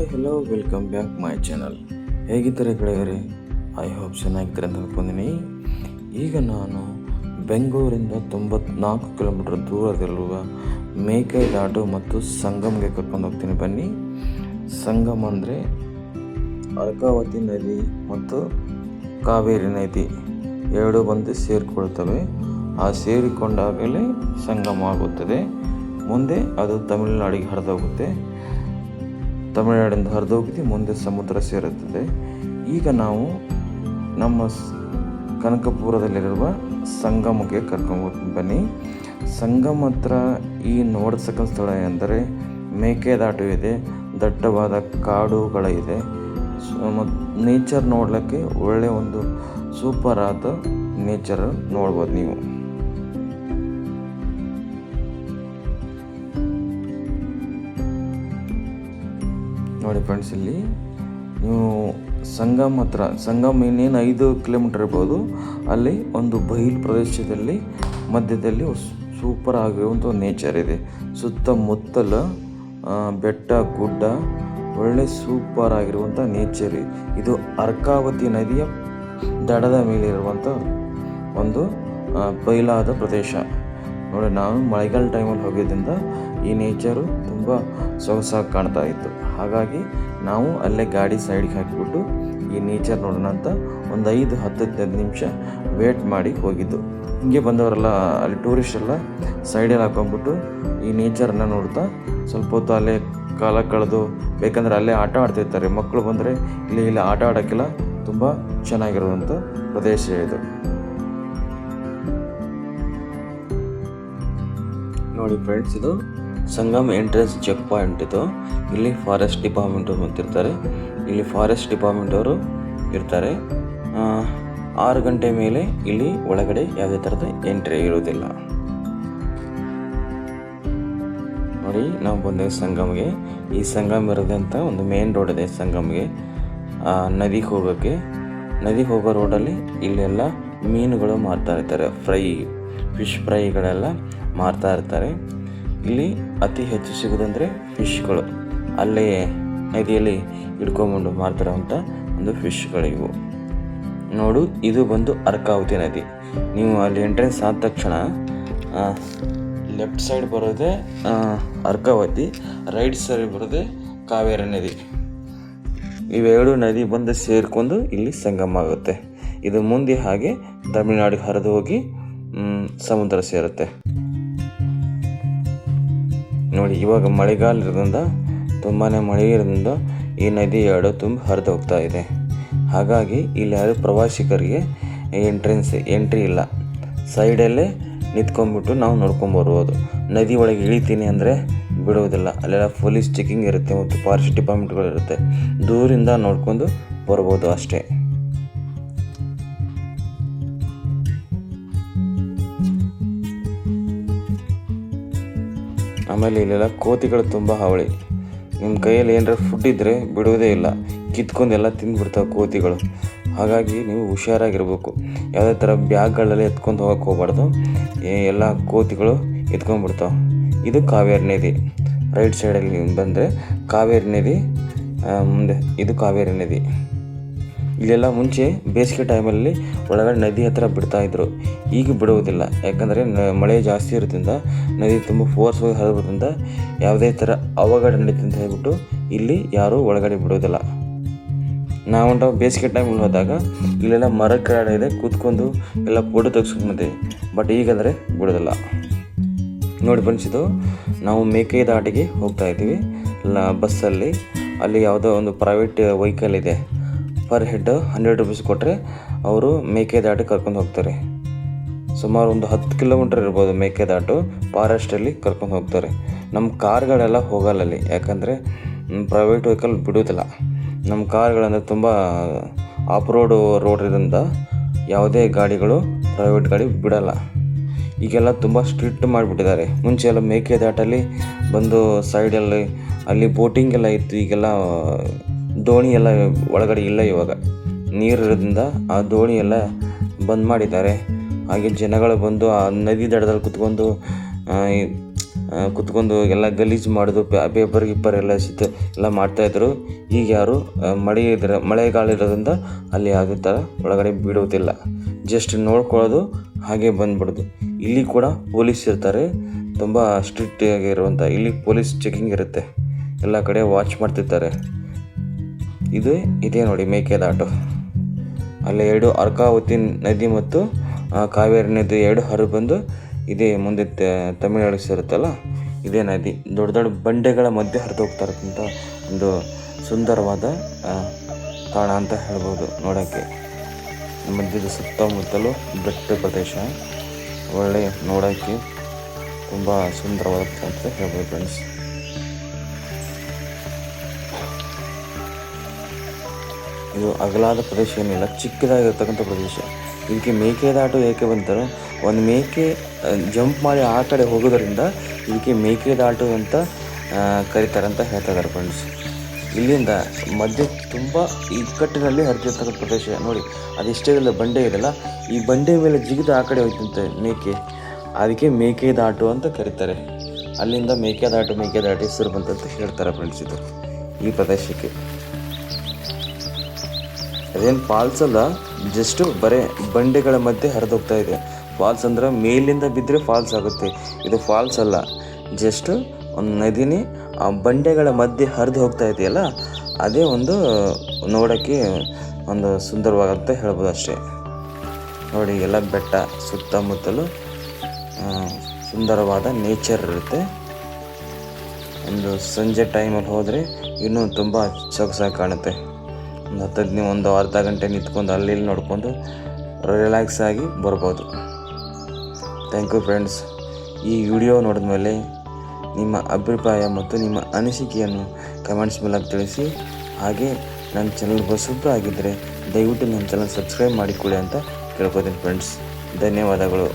Hi hello welcome back my channel ಹೇಗಿದ್ದಾರೆ ಗೆಳೆಯರೆ? I hope ಚೆನ್ನಾಗಿದ್ದಾರೆ ಅಂತ ಅಂದ್ಕೊಂಡಿನಿ. ಈಗ ನಾನು ಬೆಂಗಳೂರಿಂದ ತೊಂಬತ್ನಾಲ್ಕು ಕಿಲೋಮೀಟರ್ ದೂರದಲ್ಲಿರುವ ಮೇಕೆದಾಟು ಮತ್ತು ಸಂಗಮ್ಗೆ ಕರ್ಕೊಂಡು ಹೋಗ್ತೀನಿ. ಬನ್ನಿ. ಸಂಗಮ್ ಅಂದರೆ ಅರ್ಕಾವತಿ ನದಿ ಮತ್ತು ಕಾವೇರಿ ನದಿ ಎರಡು ಬಂದು ಸೇರಿಕೊಳ್ತವೆ. ಆ ಸೇರಿಕೊಂಡಾಗಲೇ ಸಂಗಮ ಆಗುತ್ತದೆ. ಮುಂದೆ ಅದು ತಮಿಳುನಾಡಿಗೆ ಹರಿದೋಗುತ್ತೆ. ತಮಿಳುನಾಡಿಂದ ಹರಿದೋಗಿ ಮುಂದೆ ಸಮುದ್ರ ಸೇರುತ್ತದೆ. ಈಗ ನಾವು ನಮ್ಮ ಕನಕಪುರದಲ್ಲಿರುವ ಸಂಗಮಕ್ಕೆ ಕರ್ಕೊಂಡು ಬನ್ನಿ. ಸಂಗಮ ಹತ್ರ ಈ ನೋಡತಕ್ಕ ಸ್ಥಳ ಎಂದರೆ ಮೇಕೆದಾಟು ಇದೆ, ದಟ್ಟವಾದ ಕಾಡುಗಳಿದೆ ನೇಚರ್ ನೋಡಲಿಕ್ಕೆ ಒಳ್ಳೆಯ ಒಂದು ಸೂಪರ್ ಆದ ನೇಚರ್ ನೋಡ್ಬೋದು ನೀವು. ನೋಡಿ ಫ್ರೆಂಡ್ಸ್ ಇಲ್ಲಿ ನೀವು ಸಂಗಮ್ ಹತ್ರ, ಸಂಗಮ್ ಇನ್ನೇನು ಐದು ಕಿಲೋಮೀಟರ್ ಇರ್ಬೋದು, ಅಲ್ಲಿ ಒಂದು ಬಯಲು ಪ್ರದೇಶದಲ್ಲಿ, ಮಧ್ಯದಲ್ಲಿ ಸೂಪರ್ ಆಗಿರುವಂಥ ನೇಚರ್ ಇದೆ. ಸುತ್ತಮುತ್ತಲ ಬೆಟ್ಟ, ಗುಡ್ಡ, ಒಳ್ಳೆ ಸೂಪರ್ ಆಗಿರುವಂಥ ನೇಚರ್ ಇದು ಅರ್ಕಾವತಿ ನದಿಯ ದಡದ ಮೇಲೆ ಇರುವಂಥ ಒಂದು ಬಯಲಾದ ಪ್ರದೇಶ. ನೋಡಿ, ನಾನು ಮಳೆಗಾಲ ಟೈಮಲ್ಲಿ ಹೋಗಿದ್ದರಿಂದ ಈ ನೇಚರು ಸೊಗಸಾಗಿ ಕಾಣ್ತಾ ಇತ್ತು. ಹಾಗಾಗಿ ನಾವು ಅಲ್ಲೇ ಗಾಡಿ ಸೈಡ್ಗೆ ಹಾಕಿಬಿಟ್ಟು ಈ ನೇಚರ್ ನೋಡೋಣ ಅಂತ ಒಂದು ಐದು ಹತ್ತು ಹದಿನೈದು ನಿಮಿಷ ವೇಟ್ ಮಾಡಿ ಹೋಗಿದ್ದು. ಹಿಂಗೆ ಬಂದವರೆಲ್ಲ ಅಲ್ಲಿ ಟೂರಿಸ್ಟ್ ಎಲ್ಲ ಸೈಡಲ್ಲಿ ಹಾಕೊಂಡ್ಬಿಟ್ಟು ಈ ನೇಚರನ್ನು ನೋಡ್ತಾ ಸ್ವಲ್ಪ ಹೊತ್ತು ಅಲ್ಲೇ ಕಾಲ ಕಳೆದು, ಬೇಕಂದ್ರೆ ಅಲ್ಲೇ ಆಟ ಆಡ್ತಿರ್ತಾರೆ ಮಕ್ಕಳು ಬಂದರೆ ಇಲ್ಲಿ ಇಲ್ಲಿ ಆಟ ಆಡೋಕ್ಕೆಲ್ಲ ತುಂಬ ಚೆನ್ನಾಗಿರುವಂಥ ಪ್ರದೇಶ ಇದು. ನೋಡಿ ಫ್ರೆಂಡ್ಸ್ ಇದು ಸಂಗಮ್ ಎಂಟ್ರೆನ್ಸ್ ಚೆಕ್ ಪಾಯಿಂಟ್ ಇದು. ಇಲ್ಲಿ ಫಾರೆಸ್ಟ್ ಡಿಪಾರ್ಟ್ಮೆಂಟ್ ಅಂತಿರ್ತಾರೆ ಇಲ್ಲಿ ಫಾರೆಸ್ಟ್ ಡಿಪಾರ್ಟ್ಮೆಂಟ್ ಅವರು ಇರ್ತಾರೆ. ಆರು ಗಂಟೆ ಮೇಲೆ ಇಲ್ಲಿ ಒಳಗಡೆ ಯಾವುದೇ ಥರದ ಎಂಟ್ರಿ ಇರೋದಿಲ್ಲ ನೋಡಿ, ನಾವು ಬಂದೇವೆ ಸಂಗಮ್ಗೆ. ಈ ಸಂಗಮ್ ಇರೋದಂತ ಒಂದು ಮೇನ್ ರೋಡ್ ಇದೆ ಸಂಗಮ್ಗೆ. ನದಿಗೆ ಹೋಗೋಕ್ಕೆ. ನದಿಗೆ ಹೋಗೋ ರೋಡಲ್ಲಿ ಇಲ್ಲೆಲ್ಲ ಮೀನುಗಳು ಮಾರ್ತಾ ಇರ್ತಾರೆ. ಫ್ರೈ ಫಿಶ್ ಫ್ರೈಗಳೆಲ್ಲ ಮಾರ್ತಾ ಇರ್ತಾರೆ. ಇಲ್ಲಿ ಅತಿ ಹೆಚ್ಚು ಸಿಗೋದಂದರೆ ಫಿಶ್ಗಳು ಅಲ್ಲೇ ನದಿಯಲ್ಲಿ ಹಿಡ್ಕೊಂಬಂಡು ಮಾಡ್ತಿರೋವಂಥ ಒಂದು ಫಿಶ್ಗಳಿವು ನೋಡು, ಇದು ಬಂದು ಅರ್ಕಾವತಿ ನದಿ. ನೀವು ಅಲ್ಲಿ ಎಂಟ್ರೆನ್ಸ್ ಆದ ತಕ್ಷಣ ಲೆಫ್ಟ್ ಸೈಡ್ ಬರೋದೇ ಅರ್ಕಾವತಿ ರೈಟ್ ಸೈಡ್ ಬರೋದೇ ಕಾವೇರಿ ನದಿ. ಇವೆರಡು ನದಿ ಬಂದು ಸೇರಿಕೊಂಡು ಇಲ್ಲಿ ಸಂಗಮ ಆಗುತ್ತೆ. ಇದು ಮುಂದೆ ಹಾಗೆ ತಮಿಳುನಾಡಿಗೆ ಹರಿದು ಹೋಗಿ ಸಮುದ್ರ ಸೇರುತ್ತೆ. ನೋಡಿ, ಇವಾಗ ಮಳೆಗಾಲ ಇರೋದ್ರಿಂದ ತುಂಬಾ ಮಳೆ ಇರೋದ್ರಿಂದ ಈ ನದಿ ಎರಡು ತುಂಬ ಹರಿದು ಹೋಗ್ತಾ ಇದೆ. ಹಾಗಾಗಿ ಇಲ್ಲಿ ಯಾರು ಪ್ರವಾಸಿಗರಿಗೆ ಎಂಟ್ರೆನ್ಸ್ ಎಂಟ್ರಿ ಇಲ್ಲ. ಸೈಡಲ್ಲೇ ನಿಂತ್ಕೊಂಡ್ಬಿಟ್ಟು ನಾವು ನೋಡ್ಕೊಂಬರ್ಬೋದು ನದಿ ಒಳಗೆ ಇಳಿತೀನಿ ಅಂದರೆ ಬಿಡುವುದಿಲ್ಲ ಅಲ್ಲೆಲ್ಲ ಪೊಲೀಸ್ ಚೆಕಿಂಗ್ ಇರುತ್ತೆ ಮತ್ತು ಫಾರೆಸ್ಟ್ ಡಿಪಾರ್ಟ್ಮೆಂಟ್ಗಳಿರುತ್ತೆ ದೂರಿಂದ ನೋಡ್ಕೊಂಡು ಬರ್ಬೋದು ಅಷ್ಟೇ. ಆಮೇಲೆ ಇಲ್ಲೆಲ್ಲ ಕೋತಿಗಳು ತುಂಬ ಹಾವಳಿ. ನಿಮ್ಮ ಕೈಯಲ್ಲಿ ಏನಾರ ಫುಡ್ ಇದ್ದರೆ ಬಿಡುವುದೇ ಇಲ್ಲ. ಕಿತ್ಕೊಂಡು ಎಲ್ಲ ತಿಂದ್ಬಿಡ್ತಾವೆ ಕೋತಿಗಳು. ಹಾಗಾಗಿ ನೀವು ಹುಷಾರಾಗಿರ್ಬೇಕು. ಯಾವುದೇ ಥರ ಬ್ಯಾಗ್ಗಳಲ್ಲಿ ಎತ್ಕೊಂಡು ಹೋಗಕ್ಕೆ ಹೋಗ್ಬಾರ್ದು. ಎಲ್ಲ ಕೋತಿಗಳು ಎತ್ಕೊಂಡ್ಬಿಡ್ತಾವೆ ಇದು ಕಾವೇರಿ ನದಿ. ರೈಟ್ ಸೈಡಲ್ಲಿ ಬಂದರೆ ಕಾವೇರಿ ನದಿ ಮುಂದೆ ಇದು ಕಾವೇರಿ ನದಿ. ಇಲ್ಲೆಲ್ಲ ಮುಂಚೆ ಬೇಸಿಗೆ ಟೈಮಲ್ಲಿ ಒಳಗಡೆ ನದಿ ಹತ್ತಿರ ಬಿಡ್ತಾ ಇದ್ರು. ಈಗ ಬಿಡುವುದಿಲ್ಲ. ಯಾಕಂದರೆ ಮಳೆ ಜಾಸ್ತಿ ಇರೋದ್ರಿಂದ ನದಿ ತುಂಬ ಫೋರ್ಸ್ ಹರಿದ್ರಿಂದ ಯಾವುದೇ ಥರ ಅವಘಡ ನಡೀತು ಅಂತ ಹೇಳ್ಬಿಟ್ಟು ಇಲ್ಲಿ ಯಾರೂ ಒಳಗಡೆ ಬಿಡೋದಿಲ್ಲ ನಾವು ಬೇಸಿಗೆ ಟೈಮಲ್ಲಿ ಹೋದಾಗ ಇಲ್ಲೆಲ್ಲ ಮರ ಕೆಳಗಡೆ ಇದೆ, ಕೂತ್ಕೊಂಡು ಎಲ್ಲ ಫೋಟೋ ತೆಗೆಸ್ಕೊಂಡ್ಬಂದಿವಿ ಬಟ್ ಈಗಂದರೆ ಬಿಡೋದಿಲ್ಲ ನೋಡಿ ಬನ್ಸಿದ್ದು ನಾವು ಮೇಕೆದಾಟಿಗೆ ಹೋಗ್ತಾ ಇದ್ದೀವಿ ಬಸ್ಸಲ್ಲಿ. ಅಲ್ಲಿ ಯಾವುದೋ ಒಂದು ಪ್ರೈವೇಟ್ ವೆಹಿಕಲ್ ಇದೆ. ಪರ್ ಹೆಡ್ ಹಂಡ್ರೆಡ್ ರುಪೀಸ್ ಕೊಟ್ಟರೆ ಅವರು ಮೇಕೆದಾಟಿಗೆ ಕರ್ಕೊಂಡು ಹೋಗ್ತಾರೆ. ಸುಮಾರು ಒಂದು ಹತ್ತು ಕಿಲೋಮೀಟರ್ ಇರ್ಬೋದು ಮೇಕೆದಾಟು ಫಾರೆಸ್ಟಲ್ಲಿ ಕರ್ಕೊಂಡು ಹೋಗ್ತಾರೆ. ನಮ್ಮ ಕಾರ್ಗಳೆಲ್ಲ ಹೋಗಲ್ಲ ಅಲ್ಲಿ, ಯಾಕಂದರೆ ಪ್ರೈವೇಟ್ ವೆಹಿಕಲ್ ಬಿಡೋದಿಲ್ಲ. ನಮ್ಮ ಕಾರ್ಗಳಂದರೆ ತುಂಬ ಆಫ್ ರೋಡು ರೋಡ್ ಇರೋದ್ರಿಂದ ಯಾವುದೇ ಗಾಡಿಗಳು ಪ್ರೈವೇಟ್ ಗಾಡಿ ಬಿಡಲ್ಲ. ಈಗೆಲ್ಲ ತುಂಬ ಸ್ಟ್ರಿಕ್ಟ್ ಮಾಡಿಬಿಟ್ಟಿದ್ದಾರೆ. ಮುಂಚೆ ಎಲ್ಲ ಮೇಕೆದಾಟಲ್ಲಿ ಬಂದು ಸೈಡಲ್ಲಿ ಅಲ್ಲಿ ಬೋಟಿಂಗ್ ಎಲ್ಲ ಇತ್ತು, ಈಗೆಲ್ಲ ದೋಣಿ ಎಲ್ಲ ಒಳಗಡೆ ಇಲ್ಲ ಇವಾಗ. ನೀರು ಇರೋದ್ರಿಂದ ಆ ದೋಣಿ ಎಲ್ಲ ಬಂದ್ ಮಾಡಿದ್ದಾರೆ. ಹಾಗೆ ಜನಗಳು ಬಂದು ಆ ನದಿ ದಡದಲ್ಲಿ ಕುತ್ಕೊಂಡು ಕುತ್ಕೊಂಡು ಎಲ್ಲ ಗಲೀಜು ಮಾಡೋದು ಪೇಪರ್ ಗಿಪ್ಪರ್ ಎಲ್ಲ ಸಿತ ಎಲ್ಲ ಮಾಡ್ತಾಯಿದ್ರು ಈಗ ಯಾರು ಮಳೆ ಇದ್ರೆ, ಮಳೆಗಾಲ ಇರೋದ್ರಿಂದ ಅಲ್ಲಿ ಯಾವುದೇ ಥರ ಒಳಗಡೆ ಬಿಡುವುದಿಲ್ಲ ಜಸ್ಟ್ ನೋಡ್ಕೊಳ್ಳೋದು, ಹಾಗೆ ಬಂದ್ಬಿಡೋದು. ಇಲ್ಲಿ ಕೂಡ ಪೊಲೀಸ್ ಇರ್ತಾರೆ. ತುಂಬ ಸ್ಟ್ರಿಕ್ಟ್ ಆಗಿರುವಂಥ ಇಲ್ಲಿ ಪೊಲೀಸ್ ಚೆಕಿಂಗ್ ಇರುತ್ತೆ. ಎಲ್ಲ ಕಡೆ ವಾಚ್ ಮಾಡ್ತಿರ್ತಾರೆ. ಇದು ಇದೇ ನೋಡಿ ಮೇಕೆದಾಟು. ಅಲ್ಲಿ ಎರಡು ಅರ್ಕಾವತಿ ನದಿ ಮತ್ತು ಕಾವೇರಿ ನದಿ ಎರಡು ಹರಿ ಬಂದು ಇದೇ ಮುಂದೆ ತಮಿಳುನಾಡು ಸೇರುತ್ತಲ್ಲ ಇದೇ ನದಿ. ದೊಡ್ಡ ದೊಡ್ಡ ಬಂಡೆಗಳ ಮಧ್ಯೆ ಹರಿದು ಹೋಗ್ತಾ ಇರತಕ್ಕಂಥ ಒಂದು ಸುಂದರವಾದ ತಾಣ ಅಂತ ಹೇಳ್ಬೋದು ನೋಡೋಕ್ಕೆ. ಮಧ್ಯದ ಸುತ್ತಮುತ್ತಲೂ ಬೆಟ್ಟ ಪ್ರದೇಶ. ಒಳ್ಳೆ ನೋಡೋಕ್ಕೆ ತುಂಬ ಸುಂದರವಾದ ಅಂತ ಹೇಳ್ಬೋದು ಫ್ರೆಂಡ್ಸ್ ಇದು ಅಗಲಾದ ಪ್ರದೇಶ ಏನಿಲ್ಲ, ಚಿಕ್ಕದಾಗಿರ್ತಕ್ಕಂಥ ಪ್ರದೇಶ. ಇದಕ್ಕೆ ಮೇಕೆದಾಟು ಏಕೆ ಬಂತಾರೆ ಒಂದು ಮೇಕೆ ಜಂಪ್ ಮಾಡಿ ಆ ಕಡೆ ಹೋಗೋದರಿಂದ ಇದಕ್ಕೆ ಮೇಕೆದಾಟು ಅಂತ ಕರೀತಾರೆ ಅಂತ ಹೇಳ್ತಾ ಇದ್ದಾರೆ ಫ್ರೆಂಡ್ಸ್ ಇಲ್ಲಿಂದ ಮಧ್ಯೆ ತುಂಬ ಇಕ್ಕಟ್ಟಿನಲ್ಲಿ ಹರಿದಿರ್ತಕ್ಕಂಥ ಪ್ರದೇಶ. ನೋಡಿ ಅದೆಷ್ಟೇ ಇಲ್ಲ ಬಂಡೆ ಇದೆಲ್ಲ. ಈ ಬಂಡೆ ಮೇಲೆ ಜಿಗಿದು ಆ ಕಡೆ ಹೋಯ್ತಂತೆ ಮೇಕೆ. ಅದಕ್ಕೆ ಮೇಕೆದಾಟು ಅಂತ ಕರೀತಾರೆ. ಅಲ್ಲಿಂದ ಮೇಕೆದಾಟು ಮೇಕೆದಾಟು ಹೆಸರು ಬಂತಂತ ಹೇಳ್ತಾರೆ ಫ್ರೆಂಡ್ಸ್ ಇದು. ಈ ಪ್ರದೇಶಕ್ಕೆ. ಅದೇನು ಫಾಲ್ಸ್ ಅಲ್ಲ ಜಸ್ಟ್ ಬರೇ ಬಂಡೆಗಳ ಮಧ್ಯೆ ಹರಿದೋಗ್ತಾ ಇದೆ. ಫಾಲ್ಸ್ ಅಂದ್ರೆ ಮೇಲಿಂದ ಬಿದ್ದರೆ ಫಾಲ್ಸ್ ಆಗುತ್ತೆ. ಇದು ಫಾಲ್ಸ್ ಅಲ್ಲ. ಜಸ್ಟ್ ಒಂದು ನದಿನಿ ಆ ಬಂಡೆಗಳ ಮಧ್ಯೆ ಹರಿದು ಹೋಗ್ತಾ ಇದೆಯಲ್ಲ, ಅದೇ ಒಂದು ನೋಡೋಕ್ಕೆ ಒಂದು ಸುಂದರವಾಗುತ್ತೆ ಹೇಳ್ಬೋದು ಅಷ್ಟೇ. ನೋಡಿ, ಎಲ್ಲ ಬೆಟ್ಟ ಸುತ್ತಮುತ್ತಲು ಸುಂದರವಾದ ನೇಚರ್ ಇರುತ್ತೆ. ಒಂದು ಸಂಜೆ ಟೈಮಲ್ಲಿ ಹೋದರೆ ಇನ್ನೂ ತುಂಬ ಸೊಗಸಾಗಿ ಕಾಣುತ್ತೆ. ಒಂದು ಹತ್ತು ನೀವು ಒಂದು ಅರ್ಧ ಗಂಟೆ ನಿಂತ್ಕೊಂಡು ಅಲ್ಲಿ ಇಲ್ಲಿ ನೋಡಿಕೊಂಡು ರಿಲ್ಯಾಕ್ಸ್ ಆಗಿ ಬರ್ಬೋದು. ಥ್ಯಾಂಕ್ ಯು ಫ್ರೆಂಡ್ಸ್ ಈ ವಿಡಿಯೋ ನೋಡಿದ ಮೇಲೆ ನಿಮ್ಮ ಅಭಿಪ್ರಾಯ ಮತ್ತು ನಿಮ್ಮ ಅನಿಸಿಕೆಯನ್ನು ಕಮೆಂಟ್ಸ್ ಮೂಲಕ ತಿಳಿಸಿ. ಹಾಗೆ ನನ್ನ ಚಾನಲ್ ಹೊಸಬ್ರು ಆಗಿದ್ದರೆ ದಯವಿಟ್ಟು ನನ್ನ ಚಾನಲ್ ಸಬ್ಸ್ಕ್ರೈಬ್ ಮಾಡಿಕೊಳ್ಳಿ ಅಂತ ಕೇಳ್ಕೊತೀನಿ ಫ್ರೆಂಡ್ಸ್ ಧನ್ಯವಾದಗಳು.